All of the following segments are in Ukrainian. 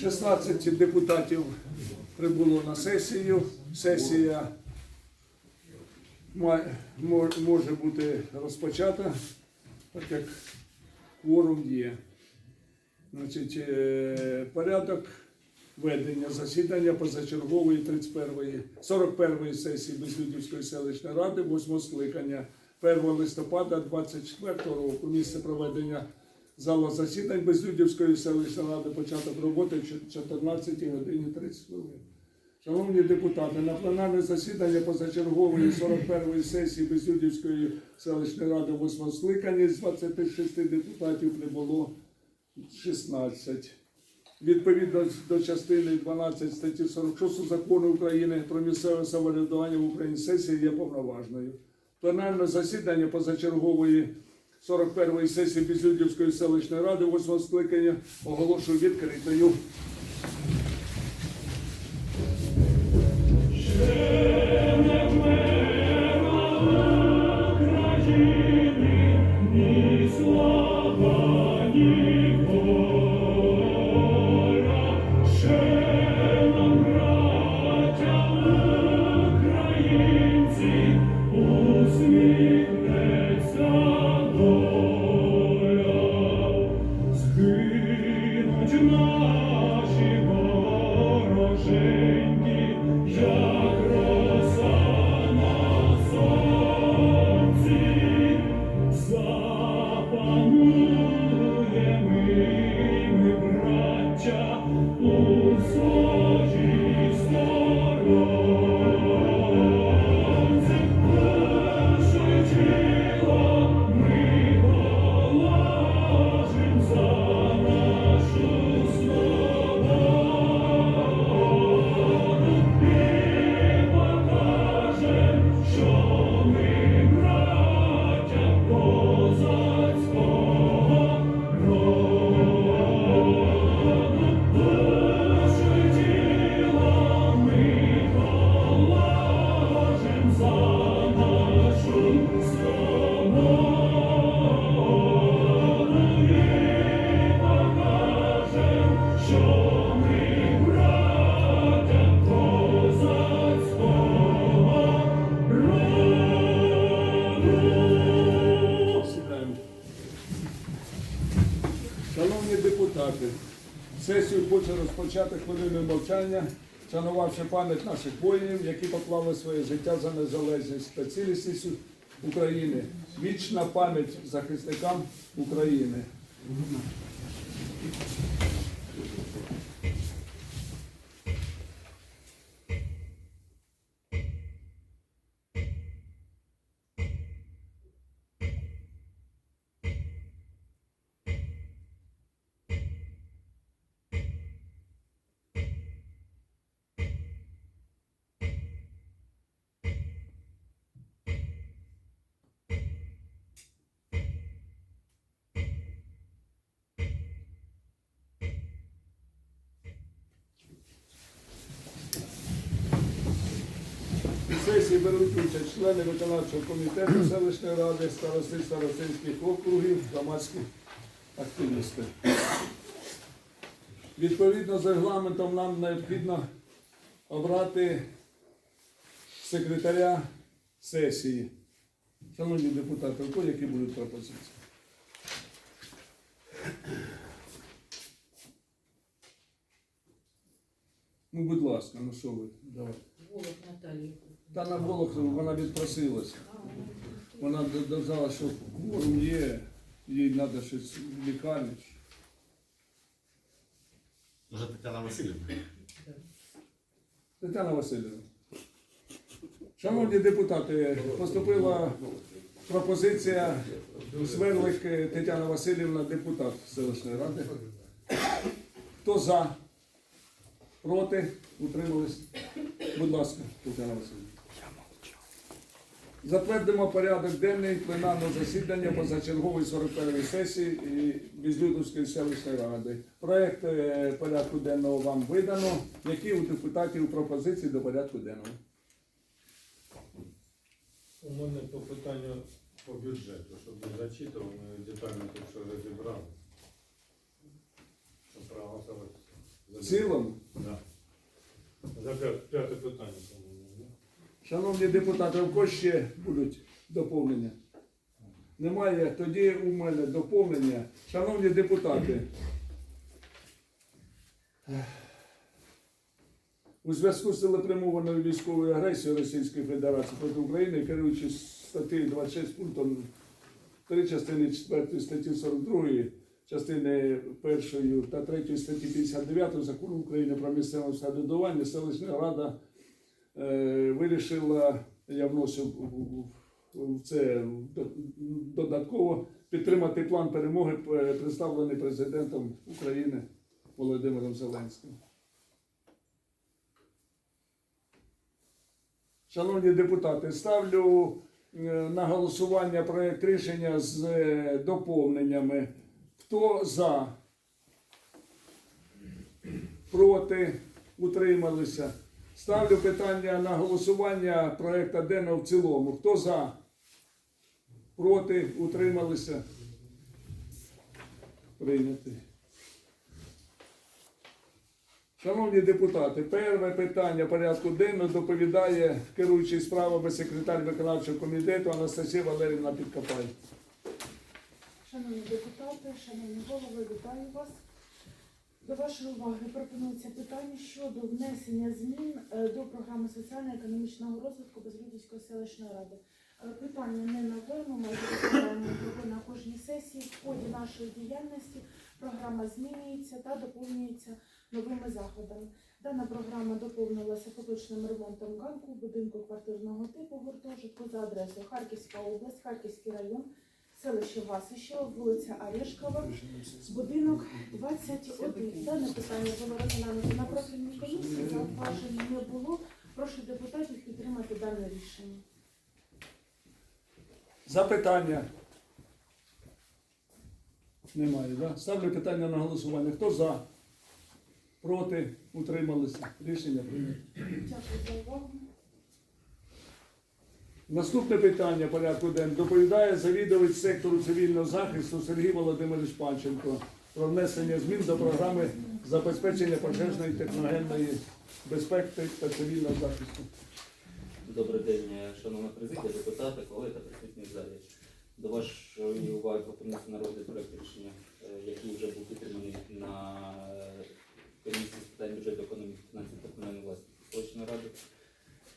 16 депутатів прибуло на сесію. Сесія може бути розпочата, так як кворум є. Значить, е, порядок ведення засідання позачергової 31-ї, 41-ї сесії Безлюдівської селищної ради, 8 скликання 1 листопада 24 року. Місце проведення залу засідань Безлюдівської селищної ради, початок роботи в 14 годині 30 хвилин. Шановні депутати, на пленарне засідання позачергової 41-ї сесії Безлюдівської селищної ради 8 скликання з 26 депутатів прибуло 16. Відповідно до частини 12 статті 46 закону України про місцеве самоврядування в Україні сесія є повноважною. Пленарне засідання позачергової 41-ї сесії Пізлюдівської селищної ради 8 скликання оголошую відкритою. Розпочати хвилиною мовчання, шанувавши пам'ять наших воїнів, які поклали своє життя за незалежність та цілісність України. Вічна пам'ять захисникам України. Сесії беруть участь члени виконавчого комітету селищної ради, старости старостинських округів, громадські активісти. Відповідно з регламентом нам необхідно обрати секретаря сесії. Шановні депутати, у які будуть пропозиції? Ну, будь ласка, ну що ви, давайте. Волок Наталії. Та на Волох вона відпросилася. Вона додала, що кворум є, їй треба щось в лікарні. Може Тетяна Васильівна? Тетяна Васильівна. Шановні депутати, поступила пропозиція Сверлик Тетяна Васильівна, депутат селищної ради. Хто за? Проти? Утримались? Будь ласка, Тетяна Васильівна. Затвердимо порядок денний пленарного засідання позачергової 41-ї сесії і Безлюдовської селищної ради. Проект е, порядку денного вам видано. Які у депутатів пропозиції до порядку денного? У мене по питанню по бюджету, щоб не зачитував, ми детально тут все розібрали. Щоб проголосувати. В цілому, Да. За п'яте, п'яте питання, по-моєму. да? Шановні депутати, у кого ще будуть доповнення? Немає, тоді у мене доповнення. Шановні депутати, у зв'язку з телепрямованою військовою агресією Російської Федерації проти України, керуючись статтею 26 пунктом 3 частини 4 статті 42, частини 1 та 3 статті 59 закону України про місцеве самоврядування, селищна рада вирішила, я вносив в- це додатково, підтримати план перемоги, е, представлений президентом України Володимиром Зеленським. Шановні депутати, ставлю е, на голосування проект рішення з е, доповненнями. Хто за? Проти? Утрималися. Ставлю питання на голосування проекта денного в цілому. Хто за? Проти? Утрималися? Прийнятий. Шановні депутати, перше питання порядку денного доповідає керуючий справами секретар виконавчого комітету Анастасія Валерівна Підкопай. Шановні депутати, шановні голови, вітаю вас. До вашої уваги пропонується питання щодо внесення змін е, до програми соціально-економічного розвитку Безлюдівської селищної ради. Е, Питання не нове, ми його на кожній сесії. В ході нашої діяльності програма змінюється та доповнюється новими заходами. Дана програма доповнилася поточним ремонтом ганку будинку квартирного типу гуртожитку за адресою Харківська область, Харківський район, селище Васище, вулиця Орешкова, будинок 21. Дане питання було розглянуто на профільній комісії, зауважень не було. Прошу депутатів підтримати дане рішення. Запитання? Немає, да? Ставлю питання на голосування. Хто за? Проти? Утрималися? Рішення прийнято. Дякую за увагу. Наступне питання порядку денного доповідає завідувач сектору цивільного захисту Сергій Володимирович Панченко про внесення змін до програми забезпечення пожежної техногенної безпеки та цивільного захисту. Добрий день, шановна президія, депутати, колеги та присутні в залі. До вашої уваги пропонується на розгляд проект рішення, е, який вже був підтриманий на е, комісії з питань бюджету економіки, фінансів та комунальної власності Сполучної Ради.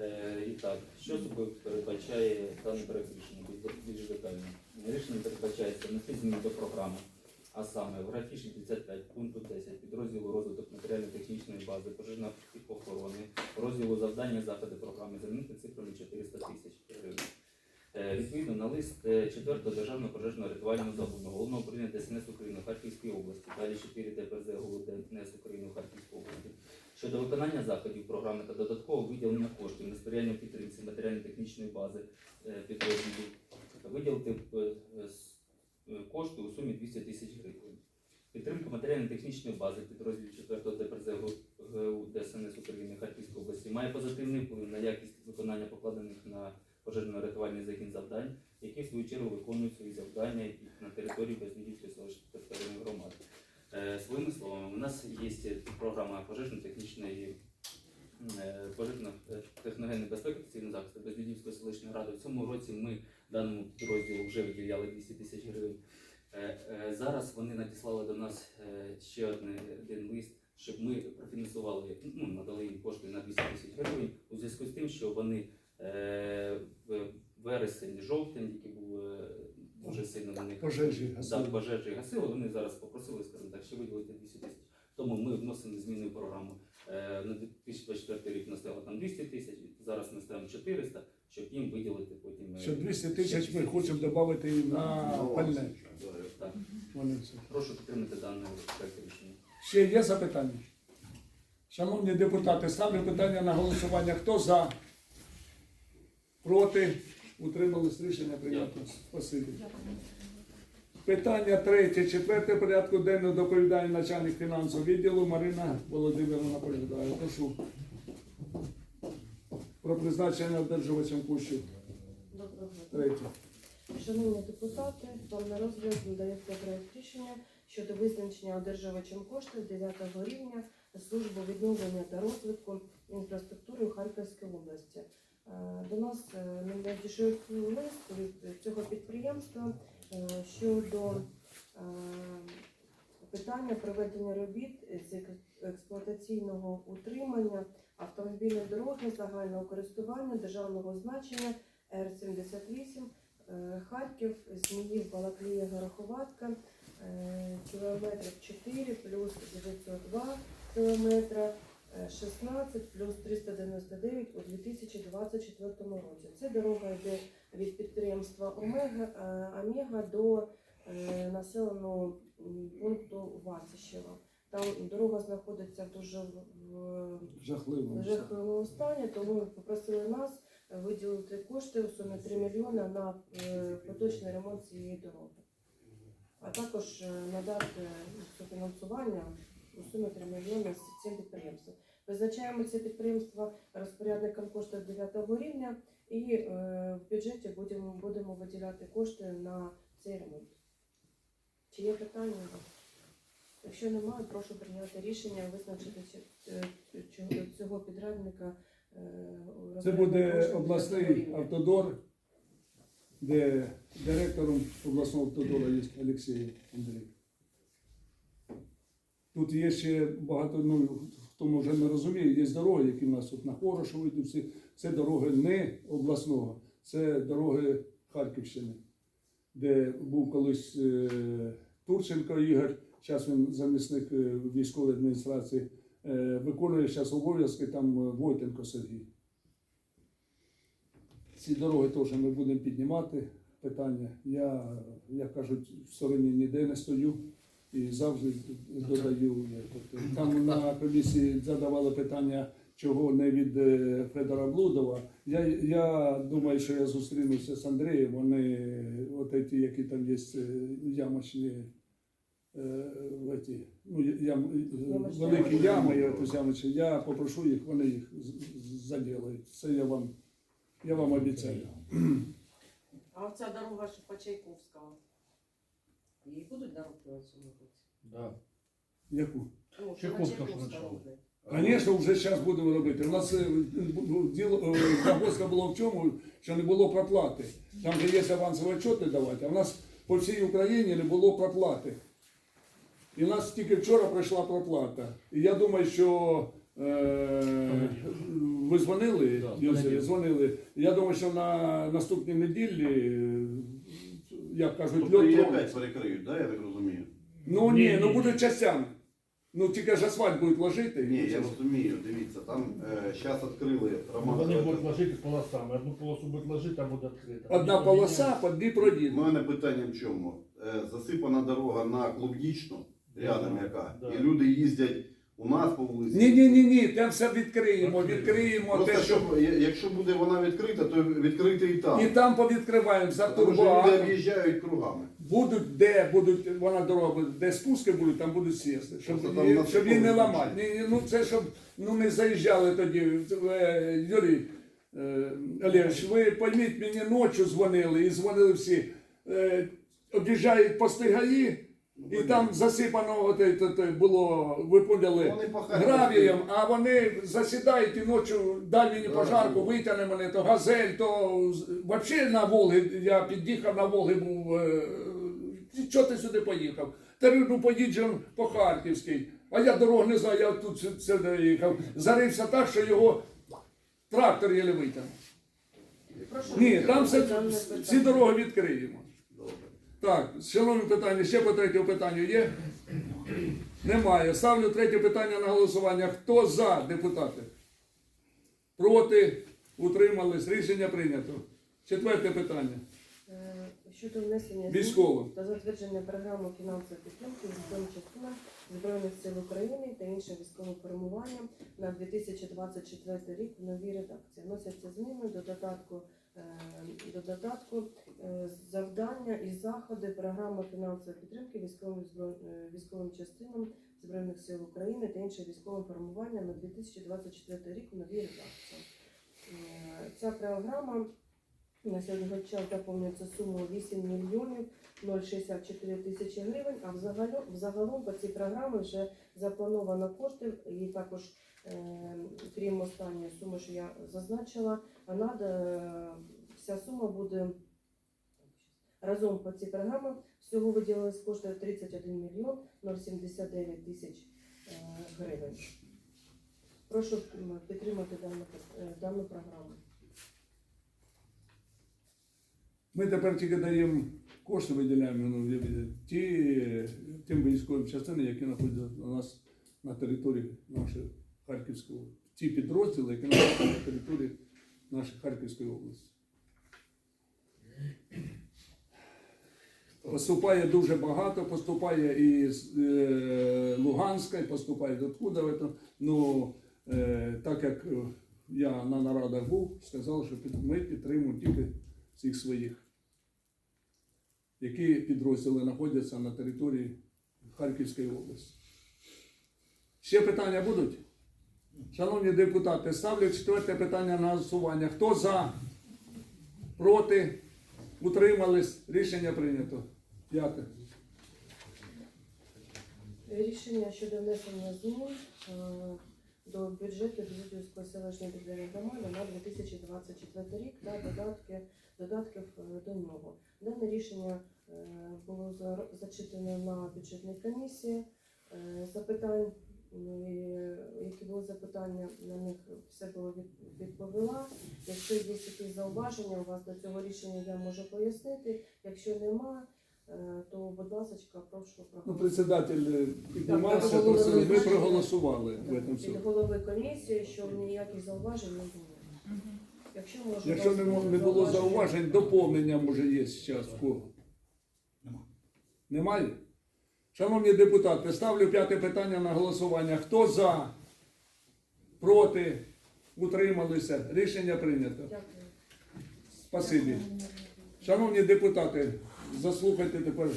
Е, І так, що собою передбачає даний проект рішення більш- детально? Рішенням передбачається внести зміни до програми, а саме в графі 65 пункту 10 підрозділу розвиток матеріально-технічної бази пожежної охорони, розділу завдання заходи програми замінити цифрами 400 тисяч гривень. Е, Відповідно на лист 4 державного пожежного рятувального загону головного управління ДСНС України в Харківській області, далі 4 ДПЗ ГУ ДСНС України в Харківській області щодо виконання заходів програми та додаткового виділення коштів на сприяння підтримці матеріально-технічної бази е, підрозділів виділити е, е, кошти у сумі 200 тисяч гривень. Підтримка матеріально-технічної бази підрозділів 4 ДПЗ ГУ ДСНС України Харківської області має позитивний вплив на якість виконання покладених на пожежно-рятувальний загін завдань, які в свою чергу виконують свої завдання на території Безлюдівської селищної територіальної громади. Е, Своїми словами, у нас є програма пожежно-технічної е, пожежно-техногенної безпеки та цивільного захисту Безлюдівської селищної ради. В цьому році ми даному підрозділу вже виділяли 200 тисяч гривень. Е, е, Зараз вони надіслали до нас е, ще один, лист, щоб ми профінансували, ну, надали їм кошти на 200 тисяч гривень у зв'язку з тим, що вони е, в вересень, дуже сильно на них Пожежі так, гасили. пожежі гасили, вони зараз попросили, скажімо так, ще виділити 200 тисяч. Тому ми вносимо зміни в програму. Е, На 2024 рік наставили там 200 тисяч, зараз ми ставимо 400, щоб їм виділити потім. е, Що 200 тисяч ми хочемо додати і на пальне. Так. Прошу підтримати дане рішення. Ще є запитання? Шановні депутати, ставлю питання на голосування. Хто за? Проти? Утримались рішення прийнято. Спасибі. Питання третє, четверте порядку денного доповідає начальник фінансового відділу Марина Володимировна Поглядає. Прошу. Про призначення одержувачем коштів. Доброго. Третє. Шановні депутати, вам на розгляд надається проект рішення щодо визначення одержувачем коштів 9 рівня службу відновлення та розвитку інфраструктури у Харківській області. Е, До нас е, надійшов лист від цього підприємства е, щодо питання проведення робіт з експлуатаційного утримання автомобільної дороги загального користування державного значення Р-78 е, Харків, Зміїв, Балаклія, Гороховатка, кілометрів 4 плюс 902 кілометра, 16 плюс 399 у 2024 році. Це дорога йде від підприємства Омега, е, Омега до е, населеного пункту Васищева. Там дорога знаходиться в дуже в- в Жахливо. в жахливому стані, тому попросили нас виділити кошти у сумі 3 мільйони на е, поточний ремонт цієї дороги. А також надати фінансування у сумі 3 мільйони з цим підприємством. Визначаємо це підприємство розпорядником коштів 9 рівня і е, в бюджеті будемо, будемо виділяти кошти на цей ремонт. Чи є питання? Якщо немає, прошу прийняти рішення визначити е, цього, цього підрядника. е, Це буде обласний автодор, де директором обласного автодора є Олексій Андрій. Тут є ще багато, ну, хто може не розуміє, є дороги, які в нас тут на Хорошово йдуть всі. Це дороги не обласного, це дороги Харківщини, де був колись е, Турченко Ігор, зараз він замісник е, військової адміністрації, е, виконує зараз обов'язки там е, Войтенко Сергій. Ці дороги теж ми будемо піднімати питання. Я, як кажуть, в стороні ніде не стою і завжди додаю. Тобто, Там на комісії задавали питання, чого не від е, Федора Блудова. Я, я думаю, що я зустрінуся з Андрієм. Вони, от ті, які там є е, ямочні. е, ті, ну, ям, великі ями, я, ямочні, я попрошу їх, вони їх заділають. Це я вам, я вам обіцяю. А оця дорога що по Чайковського. Її будуть цьому році? Да. Яку? Ну, що на Чайковського Чайковського почали. буде. Звісно, вже зараз будемо робити. У нас е, діло е, загвоздка була в чому, що не було проплати. Там же є авансові отчоти давати, а в нас по всій Україні не було проплати. І в нас тільки вчора пройшла проплата. І я думаю, що е, ви дзвонили, Да, Юсі, дзвонили. Я думаю, що на наступній неділі, е, як кажуть, Тобто її льот. опять перекриють, да, я так розумію? Ну ні, Ні, ну ні. буде частями. Ну тільки ж асфальт будуть ложити. Ні, я розумію, дивіться, там зараз відкрили Роман. Вони будуть ложити полосами. Одну полосу будуть ложити, а буде відкрита. Одна полоса по дві У мене питання в чому? Е, Засипана дорога на Клубнічну, рядом яка, Да. і люди їздять у нас по вулиці. Ні, ні, ні, ні, там все відкриємо, відкриємо Просто те, що. щоб, я- якщо буде вона відкрита, то відкрити і там. І там повідкриваємо за Тому що люди об'їжджають кругами. Будуть, де будуть, вона дорога, буде, де спуски будуть, там будуть сісти. Щоб, Просто там її- на щоб її не секунду ламати. Ні, ні, ну це щоб ну, не заїжджали тоді. Е, Юрій е, Олегович, ви пойміть, мені ночі дзвонили і дзвонили всі. Е, об'їжджають пости гаї, і там засипано от, це- це- це було, ви поняли, Вони по гравієм, а вони засідають і ночі далі мені пожарку, витягне мене, то газель, то взагалі на Волги, я під'їхав на Волги був. е, Чого ти сюди поїхав? Та ну поїдь по Харківській. А я дорог не знаю, я тут сюди їхав. Зарився так, що його трактор єле витягнув. Ні, там все, всі дороги відкриємо. Так, шановні питання, ще по третьому питанню є? Немає. Ставлю третє питання на голосування. Хто за, депутати? Проти? Утримались? Рішення прийнято. Четверте питання. Е, Щодо внесення Військово. та затвердження програми фінансової підтримки військовим частинам Збройних сил України та іншим військовим формуванням на 2024 рік в новій редакції. Вносяться зміни до додатку, до додатку е, завдання і заходи програми фінансової підтримки військовим, е, військовим частинам Збройних сил України та іншим військовим формуванням на 2024 рік в новій редакції. Е, Ця програма На сьогоднішній час доповнюється сумою 8 мільйонів 064 тисячі гривень, а взагалом, взагалом по цій програмі вже заплановано кошти і також, крім останньої суми, що я зазначила, вона е, вся сума буде разом по цій програмі всього виділилось кошти 31 мільйон 079 тисяч е, гривень. Прошу підтримати дану, е, дану програму. Ми тепер тільки даємо кошти, виділяємо ну, ті, тим військовим частинам, які знаходяться у нас на території нашої Харківської. Ті підрозділи, які знаходяться на території нашої Харківської області. Поступає дуже багато, поступає і з е, Луганська, і поступає это. Ну, е, так як я на нарадах був, сказав, що ми підтримуємо тільки цих своїх. Які підрозділи знаходяться на території Харківської області. Ще питання будуть? Шановні депутати, ставлю четверте питання на голосування. Хто за? Проти? Утримались? Рішення прийнято. Дякую. Рішення щодо внесення змін е, до бюджету Білозерської селищної територіальної громади на 2024 рік та додатки, додатків е, до нього. Дане рішення е, було за- зачитане на бюджетній комісії. Запитань, е, які були запитання, на них все було відповіла. Якщо є якісь зауваження у вас до цього рішення, я можу пояснити. Якщо нема, е, то будь ласка, прошу Ну, председатель е, піднімався, Так, просив, ми так, проголосували в этом від голови комісії, що ніяких зауважень не було. Якщо може Якщо не, не було зауважень, доповнення може є зараз в кого? Немає? Шановні депутати, ставлю п'яте питання на голосування. Хто за? Проти? Утрималися? Рішення прийнято. Дякую. Спасибі. Шановні депутати, заслухайте тепер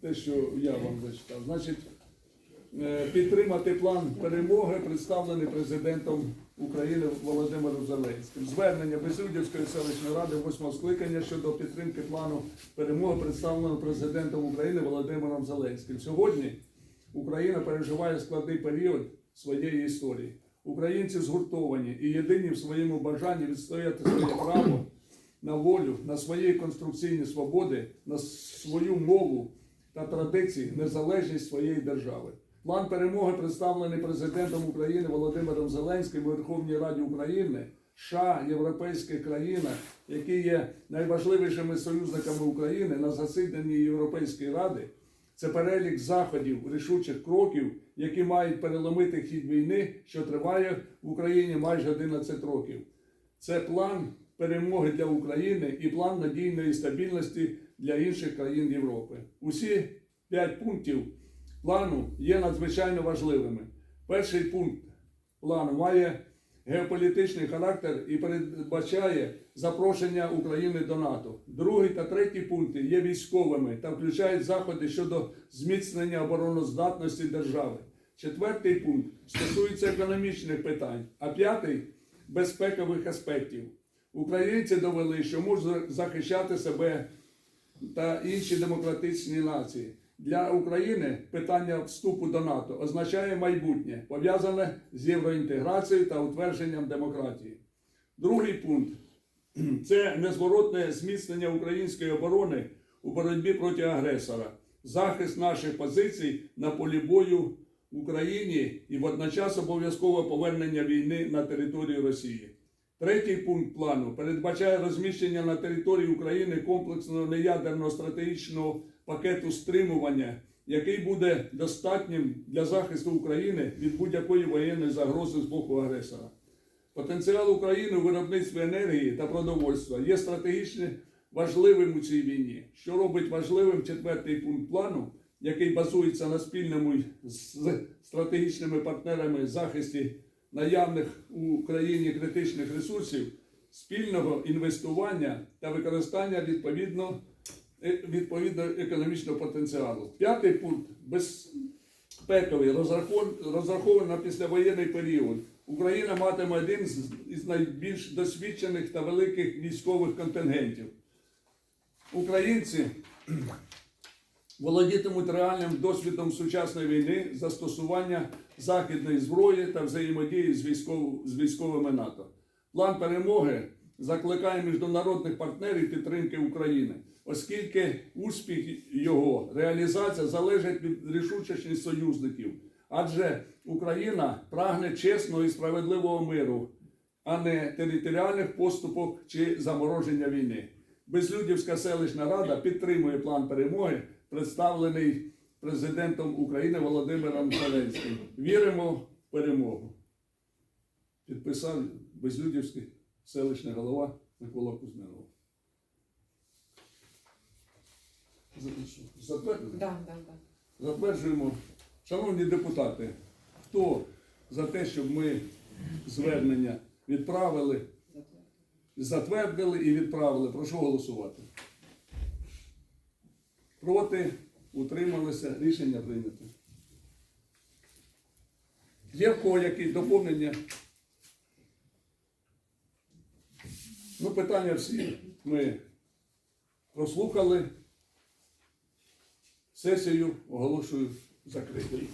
те, що я вам зачитав. Значить, е, підтримати план перемоги, представлений президентом України Володимиром Зеленським. Звернення Безудівської селищної ради восьмого скликання щодо підтримки плану перемоги, представленого президентом України Володимиром Зеленським. Сьогодні Україна переживає складний період своєї історії. Українці згуртовані і єдині в своєму бажанні відстояти своє право на волю, на свої конструкційні свободи, на свою мову та традиції, незалежність своєї держави. План перемоги представлений президентом України Володимиром Зеленським у Верховній Раді України, США, європейська країна, які є найважливішими союзниками України на засіданні Європейської ради. Це перелік заходів, рішучих кроків, які мають переломити хід війни, що триває в Україні майже 11 років. Це план перемоги для України і план надійної стабільності для інших країн Європи. Усі п'ять пунктів плану є надзвичайно важливими. Перший пункт плану має геополітичний характер і передбачає запрошення України до НАТО. Другий та третій пункти є військовими та включають заходи щодо зміцнення обороноздатності держави. Четвертий пункт стосується економічних питань, а п'ятий безпекових аспектів. Українці довели, що можуть захищати себе та інші демократичні нації. Для України питання вступу до НАТО означає майбутнє, пов'язане з євроінтеграцією та утвердженням демократії. Другий пункт це незворотне зміцнення української оборони у боротьбі проти агресора, захист наших позицій на полі бою в Україні і водночас обов'язкове повернення війни на територію Росії. Третій пункт плану передбачає розміщення на території України комплексного неядерного стратегічного пакету стримування, який буде достатнім для захисту України від будь-якої воєнної загрози з боку агресора. Потенціал України у виробництві енергії та продовольства є стратегічно важливим у цій війні, що робить важливим четвертий пункт плану, який базується на спільному з стратегічними партнерами захисті наявних у Україні критичних ресурсів, спільного інвестування та використання відповідно, відповідно економічного потенціалу. П'ятий пункт безпековий розрахований на післявоєнний період. Україна матиме один із найбільш досвідчених та великих військових контингентів. українці володітимуть реальним досвідом сучасної війни, застосування західної зброї та взаємодії з військовими НАТО. План перемоги закликає міжнародних партнерів підтримки України, оскільки успіх його реалізація залежить від рішучості союзників. Адже Україна прагне чесного і справедливого миру, а не територіальних поступок чи замороження війни. Безлюдівська селищна рада підтримує план перемоги, представлений президентом України Володимиром Зеленським. Віримо в перемогу. Підписав Безлюдівський селищний голова Микола Кузьминов. Затвердили? Да, да, да. Затверджуємо. Шановні депутати, хто за те, щоб ми звернення відправили, затвердили і відправили, прошу голосувати. Проти, утрималися, рішення прийнято. Є в кого якісь доповнення? Ну, питання всі ми прослухали. Сесію оголошую закритою.